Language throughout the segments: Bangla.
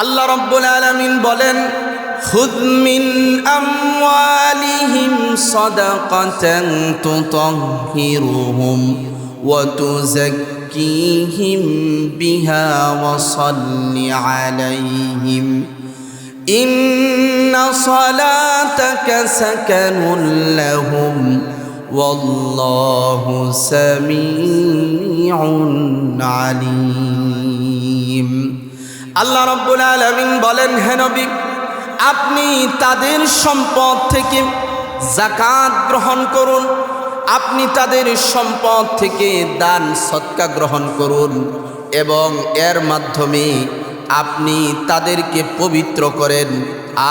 আল্লাহ রব্বুল আলামিন বলেন খুদ মিন আমওয়ালিহিম সাদাকাতান তুতাহহিরুহুম ওয়া তুযাক্কিহিম বিহা ওয়া সাল্লি আলাইহিম إن صلاتك سكن لهم والله سميع عليم আল্লাহ রব্বুল আলামিন বলেন, হে নবী, আপনি তাদের সম্পদ থেকে জাকাত গ্রহণ করুন, আপনি তাদের সম্পদ থেকে দান সৎকা গ্রহণ করুন এবং এর মাধ্যমে আপনি তাদেরকে পবিত্র করেন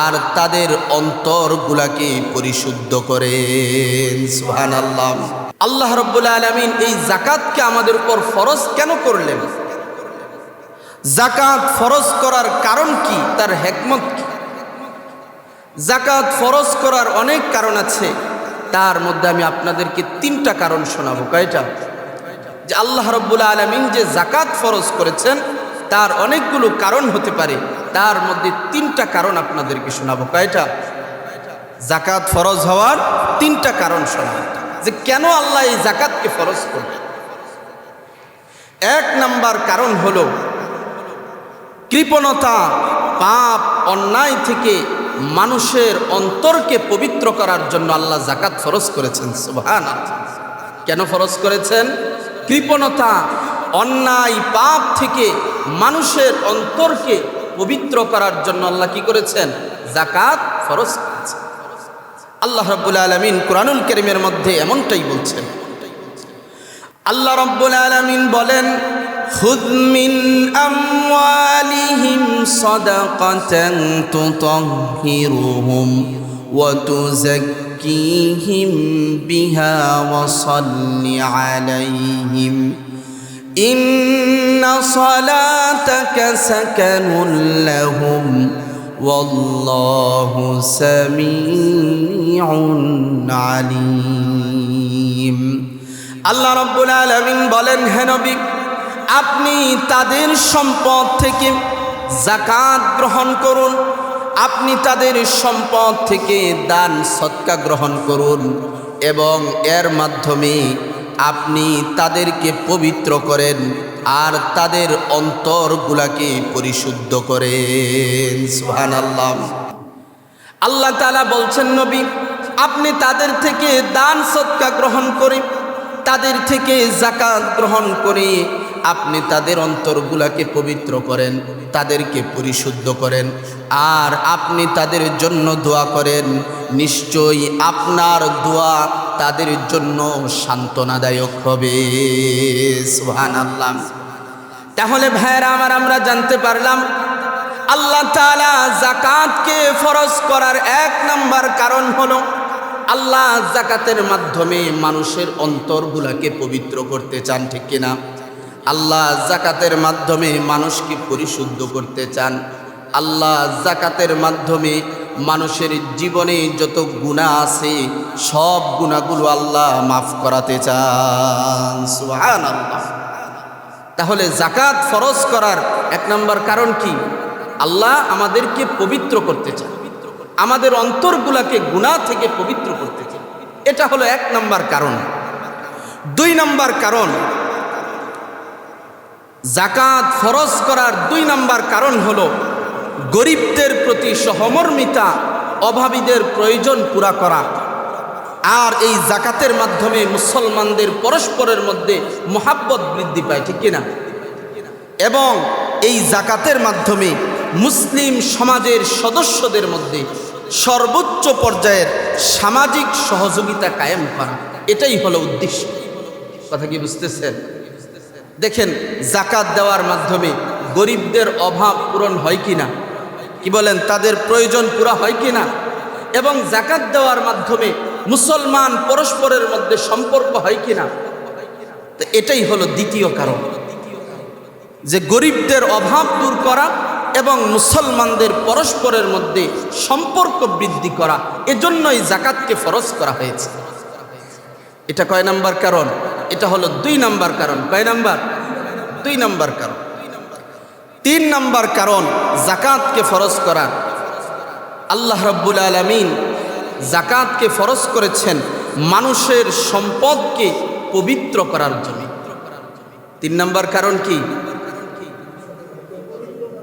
আর তাদের অন্তরগুলাকে পরিশুদ্ধ করেন। সুহান আল্লাহ আল্লাহ রব্বুল আলমিন এই জাকাতকে আমাদের উপর ফরজ কেন করলেন? জাকাত ফরজ করার কারণ কি? তার হেকমত কি? জাকাত ফরজ করার অনেক কারণ আছে। তার মধ্যে আমি আপনাদেরকে তিনটা কারণ শোনাবো। কয়টা? যে আল্লাহ রব্বুল আলমিন যে জাকাত ফরজ করেছেন, তার অনেকগুলো কারণ হতে পারে। তার মধ্যে তিনটা কারণ আপনাদেরকে শোনাবো। কয়টা? জাকাত ফরজ হওয়ার তিনটা কারণ শোনাবো। যে কেন আল্লাহ এই জাকাতকে ফরজ করবে এক নাম্বার কারণ হলো কৃপণতা, পাপ, অন্যায় থেকে মানুষের অন্তরকে পবিত্র করার জন্য আল্লাহ জাকাত ফরজ করেছেন সুবহান কেন ফরজ করেছেন? কৃপণতা, অন্যায়, পাপ থেকে মানুষের অন্তরকে পবিত্র করার জন্য আল্লাহ কি করেছেন? জাকাত ফরজ করেছেন। আল্লাহ রব্বুল আলমিন কোরআনুল করিমের মধ্যে এমনটাই বলছেন। আল্লাহ রব্বুল আলমিন বলেন خذ من أموالهم صدقة تطهرهم وتزكيهم بها وصل عليهم إن صلاتك سكن لهم والله سميع عليم আল্লাহ রব্বুল আলমিন বলেন হেনবি আপনি তাদের সম্পদ থেকে জাকাত গ্রহণ করুন। আপনি তাদের সম্পদ থেকে দান সৎকা গ্রহণ করুন এবং এর মাধ্যমে আপনি তাদেরকে পবিত্র করেন আর তাদের অন্তরগুলাকে পরিশুদ্ধ করেন। সুহান আল্লাহ আল্লাহ তালা বলছেন, নবী, আপনি তাদের থেকে দান সৎকা গ্রহণ করে, তাদের থেকে জাকাত গ্রহণ করে আপনি তাদের অন্তরগুলাকে পবিত্র করেন, তাদেরকে পরিশুদ্ধ করেন, আর আপনি তাদের জন্য দোয়া করেন, নিশ্চয়ই আপনার দোয়া তাদের জন্য সান্ত্বনাদায়ক হবে। সুহান আল্লাহ তাহলে ভাইয়েরা, আমার আমরা জানতে পারলাম, আল্লাহ তালা জাকাতকে ফরজ করার এক নাম্বার কারণ হলো আল্লাহ জাকাতের মাধ্যমে মানুষের অন্তরগুলাকে পবিত্র করতে চান, ঠিক কিনা? আল্লাহ জাকাতের মাধ্যমে মানুষকে পরিশুদ্ধ করতে চান। আল্লাহ জাকাতের মাধ্যমে মানুষের জীবনে যত গুণা আছে, সব গুণাগুলো আল্লাহ মাফ করাতে চান। সুহান আল্লাহ তাহলে জাকাত ফরজ করার এক নম্বর কারণ কি? আল্লাহ আমাদেরকে পবিত্র করতে চান। আমাদের অন্তরগুলাকে গুণা থেকে পবিত্র করতে চান। এটা হলো এক নম্বর কারণ। দুই নম্বর কারণ জাকাত ফরজ করার দুই নম্বর কারণ হল গরিবদের প্রতি সহমর্মিতা, অভাবীদের প্রয়োজন পুরা করা। আর এই জাকাতের মাধ্যমে মুসলমানদের পরস্পরের মধ্যে মোহাব্বত বৃদ্ধি পায়, ঠিক কিনা? এবং এই জাকাতের মাধ্যমে মুসলিম সমাজের সদস্যদের মধ্যে সর্বোচ্চ পর্যায়ের সামাজিক সহযোগিতা কায়েম করা। এটাই হলো উদ্দেশ্য। কথা কি বুঝতেছেন? দেখেন জাকাত দেওয়ার মাধ্যমে গরিবদের অভাব পূরণ হয় কি না? কি বলেন, তাদের প্রয়োজন পুরা হয় কি না? এবং জাকাত দেওয়ার মাধ্যমে মুসলমান পরস্পরের মধ্যে সম্পর্ক হয় কি না? তো এটাই হলো দ্বিতীয় কারণ। যে গরিবদের অভাব দূর করা এবং মুসলমানদের পরস্পরের মধ্যে সম্পর্ক বৃদ্ধি করা, এজন্যই জাকাতকে ফরজ করা হয়েছে। এটা কয় নাম্বার কারণ? এটা হলো দুই নাম্বার কারণ। কয় নাম্বার? দুই নাম্বার কারণ। তিন নাম্বার কারণ, জাকাতকে ফরজ করা। আল্লাহ রব্বুল আলমিন জাকাতকে ফরজ করেছেন মানুষের সম্পদকে পবিত্র করার জন্য। তিন নাম্বার কারণ কি?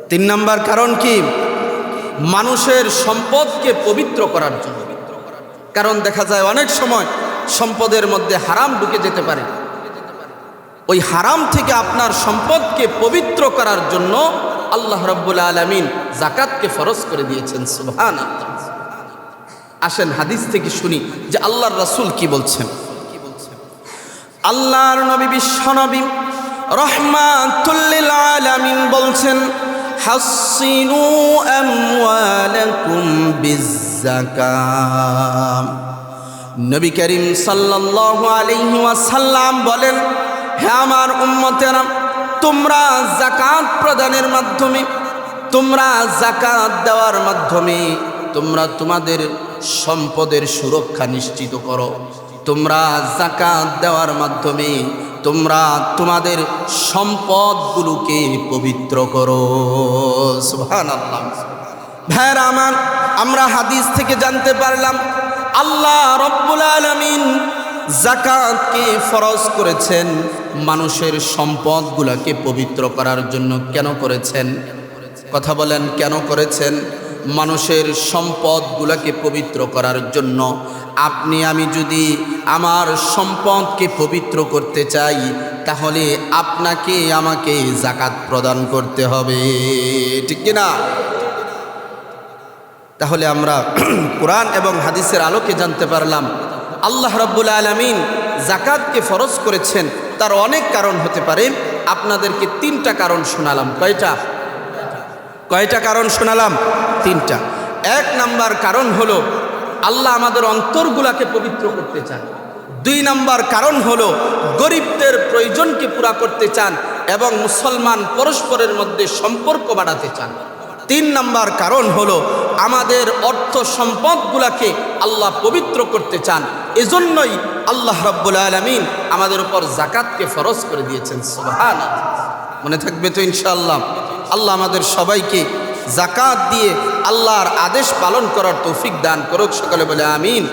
তিন নাম্বার কারণ কি? মানুষের সম্পদকে পবিত্র করার জন্য। কারণ দেখা যায় অনেক সময় সম্পদের মধ্যে হারাম ঢুকে যেতে পারে। ওই হারাম থেকে আপনার সম্পদকে পবিত্র করার জন্য আল্লাহ রব্বুল আলমিন জাকাতকে ফরজ করে দিয়েছেন সুবহান আসেন হাদিস থেকে শুনি যে আল্লাহর রাসূল কি বলছেন? আল্লাহর নবী বিশ্বনবী রহমাতুল্লিল আলামিন বলছেন, হাসিনু আমওয়ালাকুম বিযাকাম নবী করিম সাল্লাল্লাহু আলাইহি ওয়াসাল্লাম বলেন হে আমার উম্মতেরা, তোমরা জাকাত প্রদানের মাধ্যমে, তোমরা জাকাত দেওয়ার মাধ্যমে তোমরা তোমাদের সম্পদের সুরক্ষা নিশ্চিত করো। তোমরা জাকাত দেওয়ার মাধ্যমে তোমরা তোমাদের সম্পদগুলোকে পবিত্র করো। সুহান আল্লাহ আমার, আমরা হাদিস থেকে জানতে পারলাম, আল্লাহ রব্বুল আলমিন জাকাতকে ফরজ করেছেন? মানুষের সম্পদগুলোকে পবিত্র করার জন্য কেন করেছেন? কথা বলেন, কেন করেছেন? মানুষের সম্পদগুলোকে পবিত্র করার জন্য। আপনি, আমি যদি আমার সম্পদকে পবিত্র করতে চাই, তাহলে আপনাকে আমাকে জাকাত প্রদান করতে হবে। ঠিক কিনা? তাহলে আমরা কোরআন এবং হাদিসের আলোকে জানতে পারলাম আল্লাহ রব্বুল আলমিন জাকাতকে ফরজ করেছেন। তার অনেক কারণ হতে পারে। আপনাদেরকে তিনটা কারণ শোনালাম। কয়টা? কয়টা কারণ শোনালাম? তিনটা। এক নাম্বার কারণ হলো, আল্লাহ আমাদের অন্তরগুলাকে পবিত্র করতে চান। দুই নাম্বার কারণ হলো, গরিবদের প্রয়োজনকে পুরা করতে চান এবং মুসলমান পরস্পরের মধ্যে সম্পর্ক বাড়াতে চান। তিন নাম্বার কারণ হলো, আমাদের অর্থ সম্পদগুলাকে আল্লাহ পবিত্র করতে চান। এজন্যই আল্লাহ রব্বুল আলমিন আমাদের উপর জাকাতকে ফরজ করে দিয়েছেন সোহান মনে থাকবে তো ইনশাআল্লাহ? আল্লাহ আমাদের সবাইকে জাকাত দিয়ে আল্লাহর আদেশ পালন করার তৌফিক দান করুক, সকলে বলে আমিন।